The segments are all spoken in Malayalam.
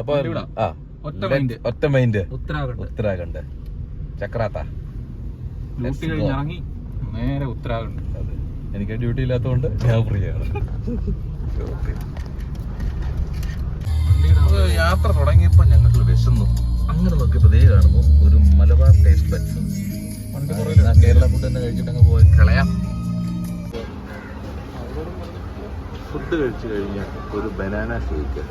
അപ്പൊ ആ ഒറ്റ മൈൻഡ്. ഒറ്റ മൈൻഡ്. ഉത്തരാഖണ്ഡ്. ഉത്തരാഖണ്ഡ്. ചക്രാത്ത. ഇറങ്ങി നേരെ ഉത്തരാഖണ്ഡ്. അതെ. എനിക്ക് ഡ്യൂട്ടി ഇല്ലാത്തതുകൊണ്ട് ഞാൻ ഫ്രീ ആണ്. യാത്ര തുടങ്ങിയപ്പോ ഞങ്ങൾക്ക് വിശന്നു. അങ്ങനെ നോക്കിയപ്പോ ദേ കാണുമ്പോ ഒരു മലബാർ ടേസ്റ്റ് എന്നാ കേരള ഫുഡ് തന്നെ കഴിച്ചിട്ടങ്ങ് പോയി. കളയാം. ഫുഡ് കഴിച്ചു കഴിഞ്ഞാൽ ഒരു ബനാന ഷേക്ക്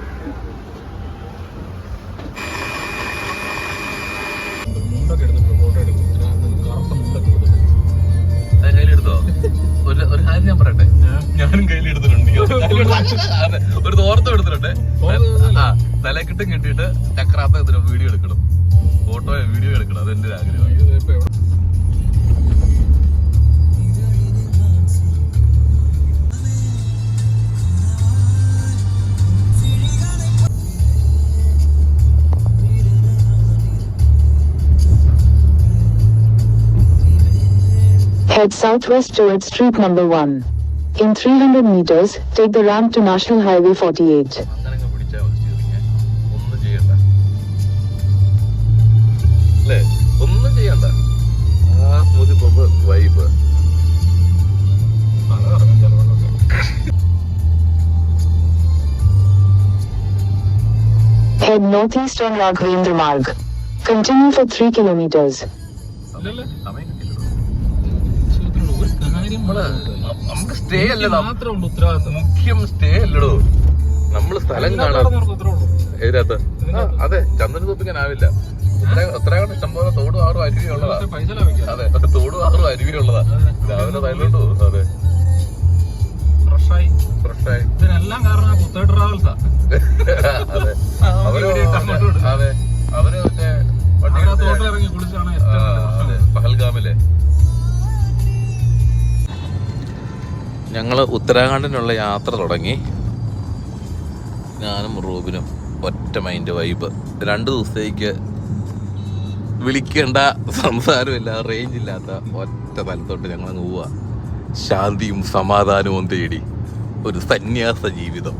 മുണ്ടൊക്കെ എടുത്തിട്ട് ഫോട്ടോ എടുക്കും. കറുത്ത മുണ്ടൊക്കെ എടുത്തിട്ട് കയ്യിലെടുത്തോ ഒരു ഒരു കാര്യം ഞാൻ പറയട്ടെ? ഞാനും കയ്യിലെടുത്തിട്ടുണ്ട് ഒരു തോർത്തം എടുത്തിട്ടുണ്ട്. ആ തലക്കെട്ടും കെട്ടിയിട്ട് ചക്രാത്ത ഇതിന് വീഡിയോ എടുക്കണം. ഫോട്ടോ വീഡിയോ എടുക്കണം. അതെന്റെ ഒരു Head southwest towards street number 1. In 300 meters, take the ramp to National Highway 48. അങ്ങനെ അങ്ങ് പിടിച്ചാൽ മതി steering. ഒന്നും ചെയ്യണ്ട അല്ലേ ഒന്നും ചെയ്യണ്ട ആ സ്മൂതി പോകുമ്പോ വൈബ് തല കറങ്ങും ചിലവരൊക്കെ Head northeast on Raghavendra Marg. Continue for 3 kilometers. നമ്മൾ നമുക്ക് സ്റ്റേ അല്ല മുഖ്യം സ്റ്റേ അല്ലടോ. നമ്മൾ സ്ഥലം കാണാൻ. ഏതിനകത്ത് അതെ ചന്ദ്രൻ തോപ്പിക്കാനാവില്ല ഉത്തരാഖണ്ഡ് ഇഷ്ടംപോലെ തോടും ആറും അരുവിയുള്ളതാ അതെ തോടും ആറും അരുവിയുള്ളതാ രാവിലെ വയലോട്ട് പോകും. അതെ. ഫ്രഷായി. ഫ്രഷായി. ഇതിനെല്ലാം കാരണം ട്രാവൽസാ അതെ. അവർ. അതെ. അവർ മറ്റേ വണ്ടി ഞങ്ങൾ ഉത്തരാഖണ്ഡിനുള്ള യാത്ര തുടങ്ങി. ഞാനും റൂബിനും ഒറ്റ മൈൻഡ് വൈബ്. രണ്ട് ദിവസത്തേക്ക് വിളിക്കേണ്ട സംസാരമില്ല റേഞ്ച് ഇല്ലാത്ത ഒറ്റ സ്ഥലത്തോട്ട് ഞങ്ങൾ അങ്ങ് പോവാ. ശാന്തിയും സമാധാനവും തേടി ഒരു സന്യാസ ജീവിതം.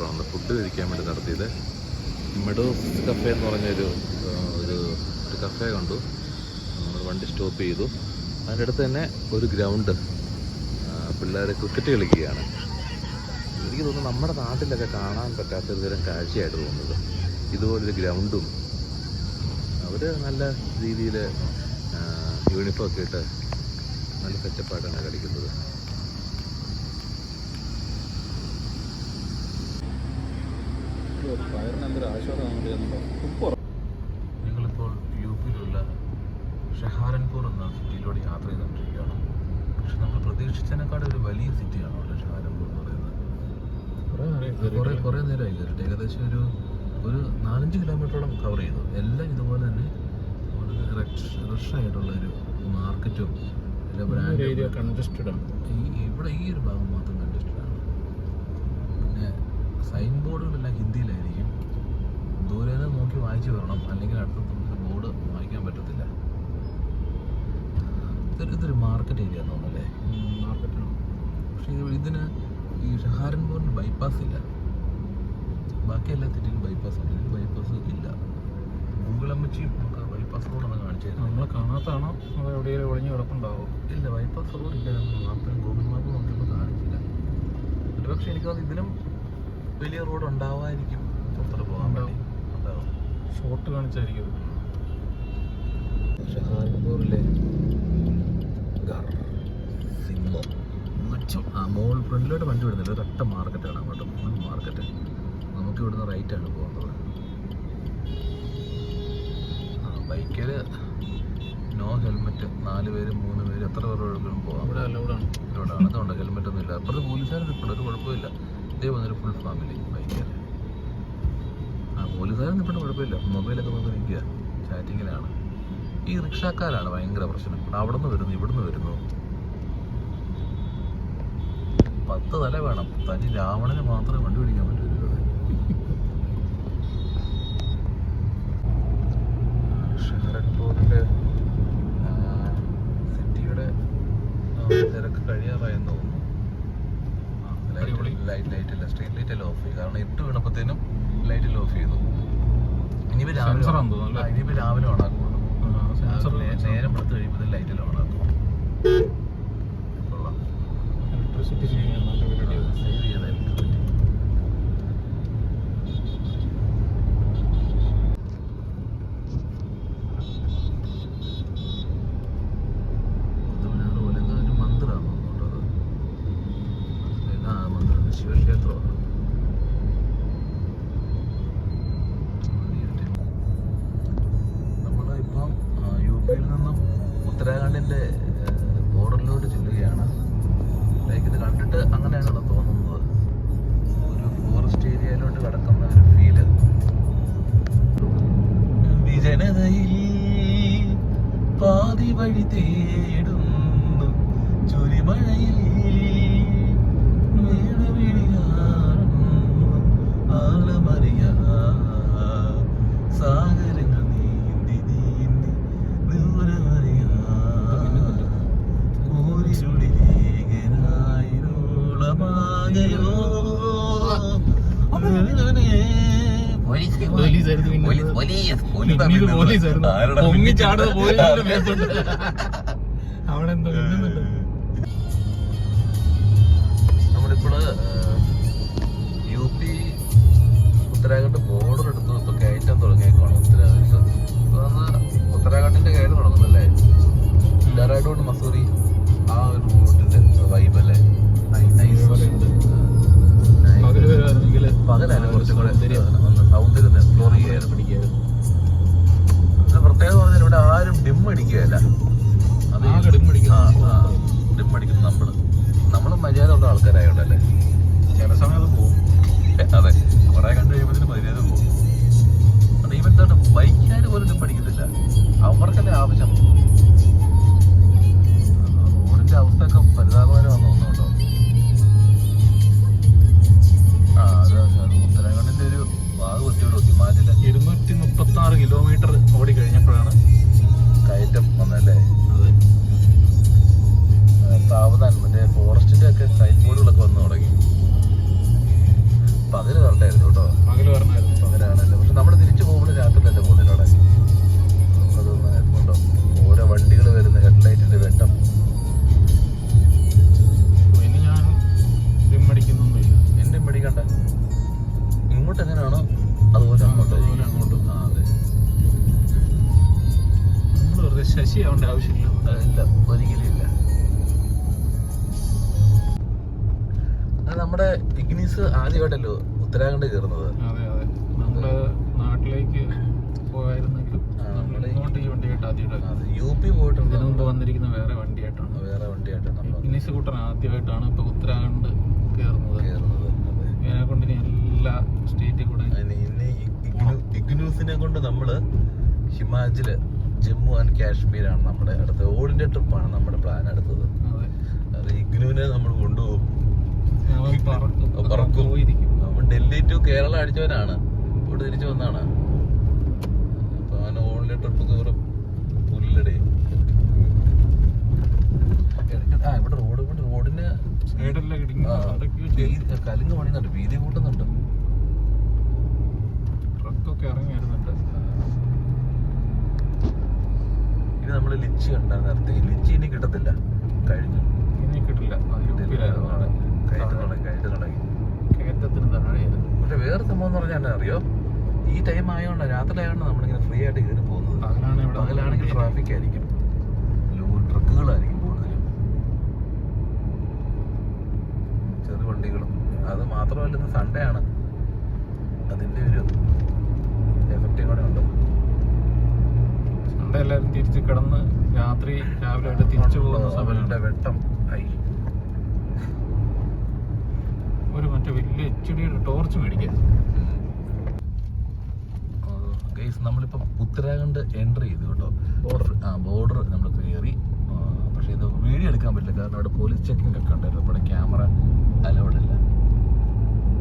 എത്തിയപ്പോഴാണ് ഫുഡ് കഴിക്കാൻ വേണ്ടി നടത്തിയത്. മെഡോസ് കഫേ എന്ന് പറഞ്ഞൊരു ഒരു ഒരു കഫേ കണ്ടു. നമ്മൾ വണ്ടി സ്റ്റോപ്പ് ചെയ്തു. അതിന്റെ അടുത്ത് തന്നെ ഒരു ഗ്രൗണ്ട് പിള്ളേർ ക്രിക്കറ്റ് കളിക്കുകയാണ്. എനിക്ക് തോന്നുന്നു നമ്മുടെ നാട്ടിലൊക്കെ കാണാൻ പറ്റാത്തൊരു തരം കാഴ്ചയായിട്ട് തോന്നുന്നത്. ഇതുപോലൊരു ഗ്രൗണ്ടും അവർ നല്ല രീതിയിൽ യൂണിഫോം ഒക്കെ ഇട്ട് നല്ല സെറ്റപ്പായിട്ടാണ് കളിക്കുന്നത്. ഞങ്ങളിപ്പോൾ യു പിയിലുള്ള ഷഹാരൻപൂർ എന്ന സിറ്റിയിലൂടെ യാത്ര ചെയ്തുകൊണ്ടിരിക്കുകയാണ്. പക്ഷെ നമ്മൾ പ്രതീക്ഷിച്ചതിനേക്കാളും ഒരു വലിയ സിറ്റിയാണ് അവിടെ ഷഹാരൻപൂർ എന്ന് പറയുന്നത്. കുറേ കുറേ നേരമായി കയറിയിട്ട് ഏകദേശം ഒരു ഒരു നാലഞ്ച് കിലോമീറ്ററോളം കവർ ചെയ്തു. എല്ലാം ഇതുപോലെ തന്നെ വളരെ റഷ് റഷായിട്ടുള്ള ഒരു മാർക്കറ്റും എല്ലാ ബ്രാൻഡ് ഇവിടെ ഈ ഒരു ഭാഗം മാത്രം സൈൻ ബോർഡുകളെല്ലാം ഹിന്ദിയിലായിരിക്കും. ദൂരെ നിന്ന് നോക്കി വായിച്ചു വരണം. അല്ലെങ്കിൽ അടുത്ത നമുക്ക് ബോർഡ് വായിക്കാൻ പറ്റത്തില്ല. ഇതൊരു ഇതൊരു മാർക്കറ്റ് ഏരിയ തോന്നല്ലേ മാർക്കറ്റാണ് പക്ഷേ ഇത് ഇതിന് ഈ ഷഹാരൻപൂരിന് ബൈപ്പാസ് ഇല്ല. ബാക്കി എല്ലാ തെറ്റിലും ബൈപ്പാസ് ഉണ്ട്. ഇതിന് ബൈപ്പാസ് ഇല്ല. ഗൂഗിൾ അമ്മച്ചിയും നമുക്ക് ബൈപ്പാസ് റോഡൊന്ന് കാണിച്ചു നമ്മളെ കാണാത്താണോ അത് എവിടെയെങ്കിലും ഒഴിഞ്ഞ് കിടപ്പുണ്ടാവോ? ഇല്ല ബൈപ്പാസ് റോഡ് ഇല്ല. മാപ്പിൽ ഗൂഗിൾ മാപ്പ് നോക്കിയപ്പോൾ കാണിച്ചില്ല. ഒരു പക്ഷേ എനിക്ക് തോന്നുന്നു ഇതിലും വലിയ റോഡ് ഉണ്ടാവായിരിക്കും പുറത്തോട്ട് പോകാൻ വേണ്ടി. ഉണ്ടാവും ഷോർട്ട് കാണിച്ചായിരിക്കും പക്ഷെ സിംഹം മച്ചം ആ മോൾ ഫ്രണ്ടിലോട്ട് വണ്ടി വിടുന്നില്ല. ഒരൊറ്റ മാർക്കറ്റാണ് അങ്ങോട്ട്. മൂന്ന് മാർക്കറ്റ്. നമുക്ക് ഇവിടുന്ന് റൈറ്റ് ആണ് പോകുന്നത് ആ ബൈക്കിൽ നോ ഹെൽമെറ്റ് നാല് പേര് മൂന്ന് പേര് എത്ര പേർ വേണമെങ്കിലും പോകാം. ഇവിടെ അലൗഡാണ് ഇവിടെയാണ് അതുകൊണ്ട് ഹെൽമെറ്റ് ഒന്നും ഇല്ല അപ്പുറത്ത് പോലീസുകാർ നിൽപ്പുണ്ട് ഒരു കുഴപ്പമില്ല ഇതേ വന്നൊരു ഫുൾ ഫാമിലി ബൈക്കാണ് ആ പോലീസുകാരൻ നിൽപ്പുണ്ട് കുഴപ്പമില്ല. മൊബൈലൊക്കെ നോക്കി നിൽക്കുക. ചാറ്റിങ്ങിലാണ്. ഈ റിക്ഷാക്കാരാണ് ഭയങ്കര പ്രശ്നം. അവിടെ നിന്ന് വരുന്നു ഇവിടുന്ന് വരുന്നു. പത്ത് തല വേണം. തനി രാവണന് മാത്രമേ വണ്ടി പിടിക്കാൻ പറ്റൂ ഷഹറൻപൂരിലെ സിറ്റിയുടെ തിരക്ക് കഴിയാറായെന്ന് തോന്നുന്നു. ലൈറ്റ് ലൈറ്റ് ഇല്ല സ്ട്രീറ്റ് ലൈറ്റ് എല്ലാം ഓഫ് ചെയ്യും കാരണം ഇട്ട് വീണപ്പോഴത്തേനും ലൈറ്റ് ഓഫ് ചെയ്തു. ഇനിയിപ്പോൾ രാവിലെ ഇനിയിപ്പോ രാവിലെ ഓണാക്കുള്ളൂ നേരം എടുത്ത് കഴിയുമ്പോൾ ലൈറ്റ് എല്ലാം ഓണാക്കും പൊങ്ങിച്ചാടുന്ന പോലീസിന്റെ മേത്തോട്ട്. അവിടെ എന്തോ. നമ്മളിപ്പോൾ യു പി ഉത്തരാഖണ്ഡ് ബോർഡർ എടുത്ത് ഇപ്പൊ കയറ്റാൻ തുടങ്ങിയേക്കാണ് ഉത്തരാഖണ്ഡ് ഉത്തരാഖണ്ഡിന്റെ കയറി പി പോയിട്ടുണ്ട്. ഇതിനു മുമ്പ് വന്നിരിക്കുന്ന വേറെ വണ്ടിയായിട്ടാണ്. വേറെ വണ്ടിയായിട്ടാണ് ഇനി സ്കൂട്ടർ ആദ്യമായിട്ടാണ് ഇപ്പൊ ഉത്തരാഖണ്ഡ് കയറുന്നത്. കയറുന്നത് ഇതിനെ കൊണ്ട് ഇനി എല്ലാ സ്റ്റേറ്റിൽ കൂടെ ഇഗ്നൂസിനെ കൊണ്ട് നമ്മൾ ഹിമാചൽ ജമ്മു ആൻഡ് കാശ്മീരാണ് നമ്മുടെ അടുത്ത. ഓടിന്റെ ട്രിപ്പാണ് നമ്മുടെ പ്ലാൻ അടുത്തത്. അതെ. ഇഗ്നുവിനെ നമ്മൾ കൊണ്ടുപോകും. പറക്കും. അവൻ ഡൽഹി ടു കേരള അടിച്ചവനാണ്. ഇവിടെ തിരിച്ചു വന്നാണ് അപ്പൊ അവൻ ഓടിന്റെ ട്രിപ്പ് കയറും പുല്ലടേ ആ ഇവിടെ റോഡ് ഇവിടെ റോഡിന് സൈഡെല്ലാം ഇടിഞ്ഞ് ആ, അടക്കി വീതി- പണിയുന്നുണ്ട്. വീതി കൂട്ടുന്നുണ്ട്. ട്രക്കൊക്കെ ഇറങ്ങി വരുന്നുണ്ട്. ഇനി നമ്മൾ ലിച്ചി കണ്ടാ നേരത്തെ ലിച്ചി ഇനി കിട്ടത്തില്ല. കഴിഞ്ഞു. ഇനി കിട്ടില്ല. കയറ്റത്തിന് താഴെയായിരുന്നു. പക്ഷെ വേറെ സംഭവം എന്ന് പറഞ്ഞാൽ അറിയോ? ഈ ടൈം ആയതുകൊണ്ട് രാത്രി ആയതുകൊണ്ട് നമ്മളിങ്ങനെ ഫ്രീ ആയിട്ട് കയറി പോകുന്നത്. പകലാണ് പകലാണെങ്കിൽ ട്രാഫിക് ആയിരിക്കും. ലോ- ട്രക്കുകളായിരിക്കും കൂടുതലും. ചെറു വണ്ടികളും. അത് മാത്രമല്ല ഇന്ന് സൺഡേ ആണ്. അതിന്റെ ഒരു എഫക്റ്റ് കൂടെ ഉണ്ട്. സൺഡേ എല്ലാവരും തിരിച്ച് കിടന്ന് രാത്രി രാവിലെ തിരിച്ചു പോകുന്ന സമയമുണ്ട് വെട്ടം. ആയി ഒരു മറ്റേ വലിയ എച്ച് ഡിയുടെ ടോർച്ച് മേടിക്കാൻ. ഗൈസ് നമ്മളിപ്പം ഉത്തരാഖണ്ഡ് എൻട്രി ചെയ്തു കേട്ടോ. ബോർഡർ ആ ബോർഡർ നമ്മൾ കയറി. പക്ഷേ ഇത് വീഡിയോ എടുക്കാൻ പറ്റില്ല. കാരണം അവിടെ പോലീസ് ചെക്കിംഗ് ഒക്കെ ഉണ്ടായിരുന്നു. അപ്പോൾ ക്യാമറ അലൗഡ് അല്ല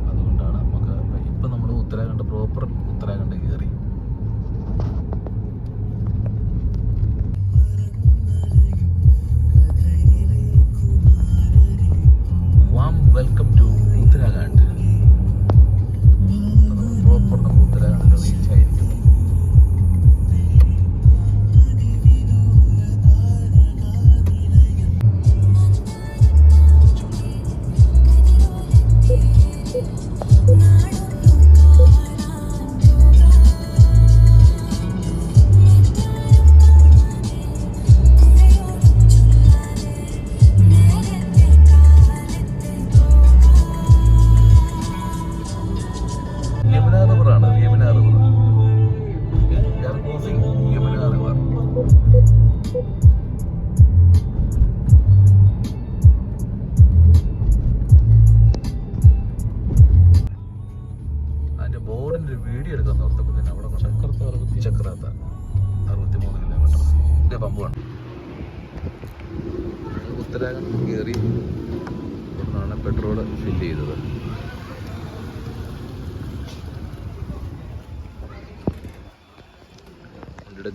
അതുകൊണ്ടാണ് നമുക്ക് ഇപ്പം നമ്മൾ ഉത്തരാഖണ്ഡ് പ്രോപ്പർ ഉത്തരാഖണ്ഡ് കയറി. Warm welcome to Uttarakhand. Proper നമ്മൾ ഉത്തരാഖണ്ഡ് റീച്ച് ആയിരിക്കും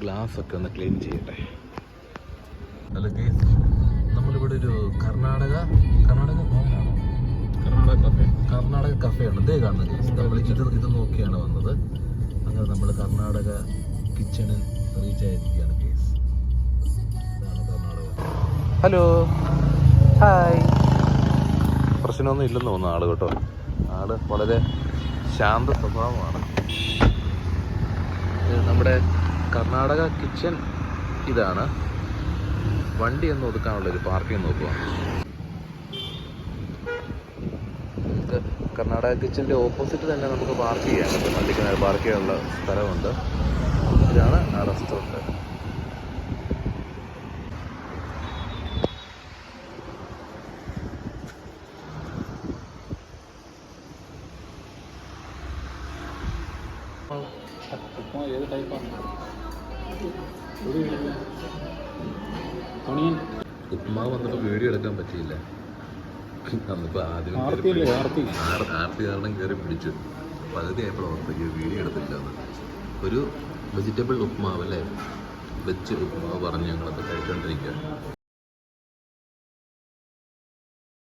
ഗ്ലാസ് ഒക്കെ ഒന്ന് ക്ലീൻ ചെയ്യട്ടെ. അല്ല കേസ് നമ്മളിവിടെ ഒരു കർണാടക കർണാടക ഭവനാണോ കർണാടക കഫേ. കർണാടക കഫേ ഉണ്ട് ഇതേ കാണുന്നത് കേസ് നമ്മൾ ഇത് ഇത് നോക്കിയാണ് വന്നത്. അങ്ങനെ നമ്മൾ കർണാടക കിച്ചണിൽ റീച്ച് ആയിരിക്കുകയാണ് കേസ് ഇതാണ് കർണാടക. ഹലോ ഹായ് പ്രശ്നമൊന്നും ഇല്ലെന്ന് തോന്നുന്നു ആൾ കേട്ടോ. ആൾ വളരെ ശാന്ത സ്വഭാവമാണ്. ഇത് നമ്മുടെ കർണാടക കിച്ചൺ ഇതാണ്. വണ്ടി ഒന്ന് ഒതുക്കാനുള്ള ഒരു പാർക്കിംഗ് നോക്കുക. കർണാടക കിച്ചന്റെ ഓപ്പോസിറ്റ് തന്നെ നമുക്ക് പാർക്ക് ചെയ്യാൻ പറ്റും വണ്ടിക്ക് പാർക്ക് ചെയ്യാനുള്ള സ്ഥലമുണ്ട്. ഇതാണ് ആ റെസ്റ്റോറന്റ് ഏത് ടൈപ്പാണ് ഉപ്മാവ് വന്നപ്പോൾ വീഡിയോ എടുക്കാൻ പറ്റിയില്ല? അന്നിപ്പോൾ ആദ്യം ആർത്തി? കാരണം കയറി പിടിച്ചു. പകുതി ആയപ്പോൾ ഓർത്തേക്ക് വീഡിയോ എടുത്തില്ല ഒരു വെജിറ്റബിൾ ഉപ്മാവ് അല്ലേ? വെജ് ഉപ്മാവ് പറഞ്ഞ് ഞങ്ങളത് കഴിച്ചുകൊണ്ടിരിക്കുക